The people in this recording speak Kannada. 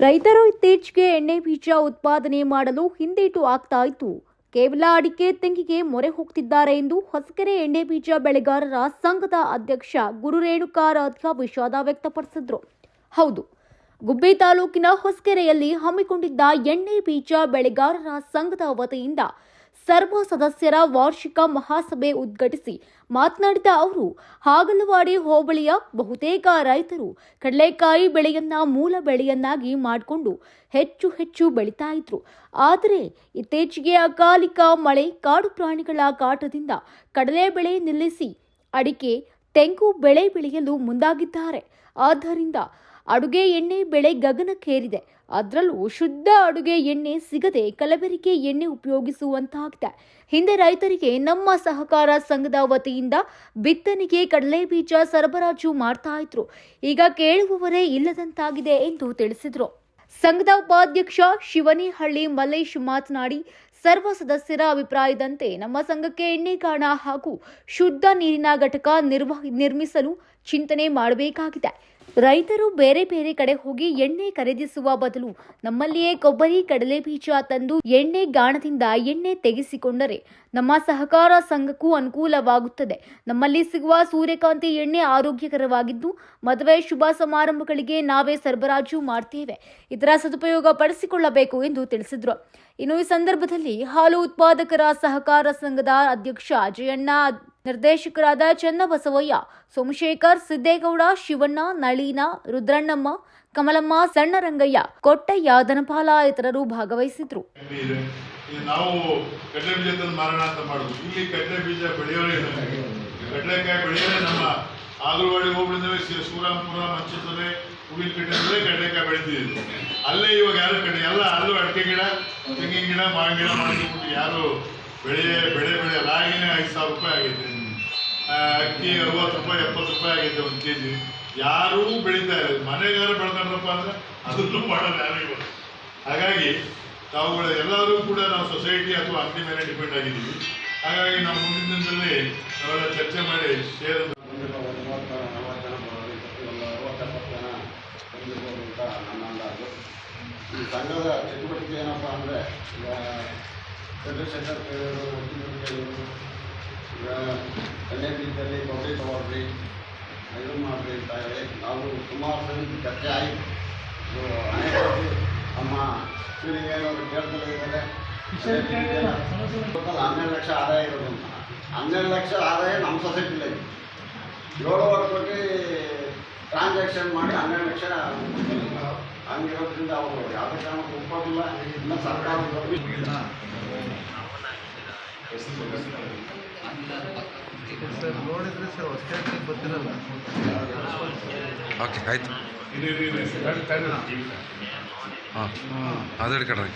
ರೈತರು ಇತ್ತೀಚೆಗೆ ಎಣ್ಣೆ ಬೀಜ ಉತ್ಪಾದನೆ ಮಾಡಲು ಹಿಂದೇಟು ಆಗ್ತಾ ಇತ್ತು. ಕೇವಲ ಅಡಿಕೆ ತೆಂಗಿಗೆ ಮೊರೆ ಹೋಗ್ತಿದ್ದಾರೆ ಎಂದು ಹೊಸಕೆರೆ ಎಣ್ಣೆ ಬೀಜ ಬೆಳೆಗಾರರ ಸಂಘದ ಅಧ್ಯಕ್ಷ ಗುರು ರೇಣುಕಾರಾಧ್ಯ ವಿಷಾದ ವ್ಯಕ್ತಪಡಿಸಿದ್ರು. ಹೌದು, ಗುಬ್ಬಿ ತಾಲೂಕಿನ ಹೊಸಕೆರೆಯಲ್ಲಿ ಹಮ್ಮಿಕೊಂಡಿದ್ದ ಎಣ್ಣೆ ಬೀಜ ಬೆಳೆಗಾರರ ಸಂಘದ ವತಿಯಿಂದ ಸರ್ವ ಸದಸ್ಯರ ವಾರ್ಷಿಕ ಮಹಾಸಭೆ ಉದ್ಘಾಟಿಸಿ ಮಾತನಾಡಿದ ಅವರು, ಹಾಗಲವಾಡಿ ಹೋಬಳಿಯ ಬಹುತೇಕ ರೈತರು ಕಡಲೆಕಾಯಿ ಬೆಳೆಯನ್ನ ಮೂಲ ಬೆಳೆಯನ್ನಾಗಿ ಮಾಡಿಕೊಂಡು ಹೆಚ್ಚು ಹೆಚ್ಚು ಬೆಳೀತಾ ಇದ್ರು. ಆದರೆ ಇತ್ತೀಚೆಗೆ ಅಕಾಲಿಕ ಮಳೆ, ಕಾಡು ಪ್ರಾಣಿಗಳ ಕಾಟದಿಂದ ಕಡಲೆ ಬೆಳೆ ನಿಲ್ಲಿಸಿ ಅಡಿಕೆ, ತೆಂಗು ಬೆಳೆ ಬೆಳೆಯಲು ಮುಂದಾಗಿದ್ದಾರೆ. ಆದ್ದರಿಂದ ಅಡುಗೆ ಎಣ್ಣೆ ಬೆಳೆ ಗಗನಕ್ಕೇರಿದೆ. ಅದರಲ್ಲೂ ಶುದ್ಧ ಅಡುಗೆ ಎಣ್ಣೆ ಸಿಗದೆ ಕಲಬೆರಕೆ ಎಣ್ಣೆ ಉಪಯೋಗಿಸುವಂತಾಗಿದೆ ಹಿಂದೆ ರೈತರಿಗೆ ನಮ್ಮ ಸಹಕಾರ ಸಂಘದ ವತಿಯಿಂದ ಬಿತ್ತನೆಗೆ ಕಡಲೆ ಬೀಜ ಸರಬರಾಜು ಮಾಡ್ತಾ ಇದ್ರು. ಈಗ ಕೇಳುವವರೇ ಇಲ್ಲದಂತಾಗಿದೆ ಎಂದು ತಿಳಿಸಿದರು. ಸಂಘದ ಉಪಾಧ್ಯಕ್ಷ ಶಿವನಿಹಳ್ಳಿ ಮಲ್ಲೇಶ್ ಮಾತನಾಡಿ, ಸರ್ವ ಸದಸ್ಯರ ಅಭಿಪ್ರಾಯದಂತೆ ನಮ್ಮ ಸಂಘಕ್ಕೆ ಎಣ್ಣೆಗಾಣ ಹಾಗೂ ಶುದ್ಧ ನೀರಿನ ಘಟಕ ನಿರ್ವಹ ನಿರ್ಮಿಸಲು ಚಿಂತನೆ ಮಾಡಬೇಕಾಗಿದೆ. ರೈತರು ಬೇರೆ ಬೇರೆ ಕಡೆ ಹೋಗಿ ಎಣ್ಣೆ ಖರೀದಿಸುವ ಬದಲು ನಮ್ಮಲ್ಲಿಯೇ ಕೊಬ್ಬರಿ ಕಡಲೆ ಬೀಜ ತಂದು ಎಣ್ಣೆ ಗಾಣದಿಂದ ಎಣ್ಣೆ ತೆಗೆಸಿಕೊಂಡರೆ ನಮ್ಮ ಸಹಕಾರ ಸಂಘಕ್ಕೂ ಅನುಕೂಲವಾಗುತ್ತದೆ. ನಮ್ಮಲ್ಲಿ ಸಿಗುವ ಸೂರ್ಯಕಾಂತಿ ಎಣ್ಣೆ ಆರೋಗ್ಯಕರವಾಗಿದ್ದು, ಮದುವೆ ಶುಭ ಸಮಾರಂಭಗಳಿಗೆ ನಾವೇ ಸರಬರಾಜು ಮಾಡ್ತೇವೆ. ಇದರ ಸದುಪಯೋಗ ಪಡಿಸಿಕೊಳ್ಳಬೇಕು ಎಂದು ತಿಳಿಸಿದರು. ಇನ್ನು ಈ ಸಂದರ್ಭದಲ್ಲಿ ಹಾಲು ಉತ್ಪಾದಕರ ಸಹಕಾರ ಸಂಘದ ಅಧ್ಯಕ್ಷ ಜಯಣ್ಣ ನಿರ್ದೇಶಕರಾದ ಚನ್ನಬಸವಯ್ಯ, ಸೋಮಶೇಖರ್ ಸಿದ್ದೇಗೌಡ, ಶಿವಣ್ಣ, ನಳೀನ, ರುದ್ರಣ್ಣಮ್ಮ, ಕಮಲಮ್ಮ, ಸಣ್ಣರಂಗಯ್ಯ, ಕೊಟ್ಟಯ್ಯ, ದನಪಾಲ ಇತರರು ಭಾಗವಹಿಸಿದ್ರು. ನಾವು ಕಡಲೆ ಬೀಜ ತಂದು ಮಾರೋಣ ಅಂತ ಮಾಡುದು. ಇಲ್ಲಿ ಕಡಲೆ ಬೀಜ ಬೆಳೆಯೋರೇ ಕಡಲೆಕಾಯಿ ಬೆಳೆಯೋರೇ ನಮ್ಮ ಆಗಲವಾಡಿ ಹೋಬಳಿನವೇ ಸಿ- ಸೂರಾಂಪುರ ಮಂಚಸರೆ ಹೂವಿನ ಕಟ್ಟೆ ಕಡಲೆಕಾಯಿ ಬೆಳಿತಿದ್ವಿ ಅಲ್ಲೇ ಇವಾಗ ಯಾರು ಕಡೆ ಎಲ್ಲ ಅಲ್ಲೂ ಅಡಿಕೆ ಗಿಡ, ತೆಂಗಿನ ಗಿಡ, ಮಾವಿನ ಗಿಡ ಮಾಡ್ಕೊಂಡ್ಬಿಟ್ಟು ಯಾರು ಬೆಳೆ ಬೆಳೆ ಬೆಳೆ ರಾಗಿನೇ ಐದು ಸಾವಿರ ರೂಪಾಯಿ ಆಗೈತೆ. ಅಕ್ಕಿ ಅರವತ್ತು ರೂಪಾಯಿ ಎಪ್ಪತ್ತು ರೂಪಾಯಿ ಆಗಿದೆ ಒಂದು ಕೆ ಜಿ ಯಾರೂ ಬೆಳೀತಾ ಇಲ್ಲ. ಮನೆಗಾರ ಬೆಳ್ಕೊಂಡ್ರಪ್ಪ ಅಂದ್ರೆ ಅದನ್ನು ಮಾಡೋದು ಯಾರು ಇವಾಗ. ಹಾಗಾಗಿ ತಾವುಗಳು ಎಲ್ಲರೂ ಕೂಡ ನಾವು ಸೊಸೈಟಿ ಅಥವಾ ಅಂಗಡಿ ಮೇಲೆ ಡಿಪೆಂಡ್ ಆಗಿದ್ದೀವಿ. ಹಾಗಾಗಿ ನಾವು ಮುಂದಿನ ದಿನದಲ್ಲಿ ನಾವೆಲ್ಲ ಚರ್ಚೆ ಮಾಡಿ ಶೇರ್ ಈ ಸಂಘದ ಚಟುವಟಿಕೆ ಏನಪ್ಪ ಅಂದರೆ ಈಗ ಚಂದ್ರಶೇಖರ್ ಕೇಳಿದ್ರು ವಕೀಲರು ಕೇಳಿದ್ರು ಈಗ ಎಣ್ಣೆ ಬೀಜದಲ್ಲಿ ಕೊಬ್ಬರಿ ತಗೊಳ್ರಿ ಇದು ಮಾಡಿರಿ ಅಂತ ಹೇಳಿ ನಾವು ಸುಮಾರು ಸರಿ ಚರ್ಚೆ ಆಯಿತು ನಮ್ಮ ಸ್ಕೂಲಿಗೆ ಕೇಳ್ತಲೇ ಇದ್ದಾರೆ ಟೋಟಲ್ ಹನ್ನೆರಡು ಲಕ್ಷ ಆದಾಯ ಇರೋದು ಅಂತ ಹನ್ನೆರಡು ಲಕ್ಷ ಆದಾಯ ನಮ್ಮ ಸೊಸೈಟಿಲೇ ಏಳುವರೆ ಕೋಟಿ ಟ್ರಾನ್ಸಾಕ್ಷನ್ ಮಾಡಿ ಹನ್ನೆರಡು ಲಕ್ಷ ಹಂಗಿರೋದ್ರಿಂದ ಅವರು ಯಾವುದೇ ಕಾರಣಕ್ಕೂ ಒಪ್ಪೋದಿಲ್ಲ ಇನ್ನು ಸರ್ಕಾರದ ಓಕೆ ಆಯ್ತು. ಹಾಂ ಅದು ಹಿಡ್ಕೊಡ್ರಿ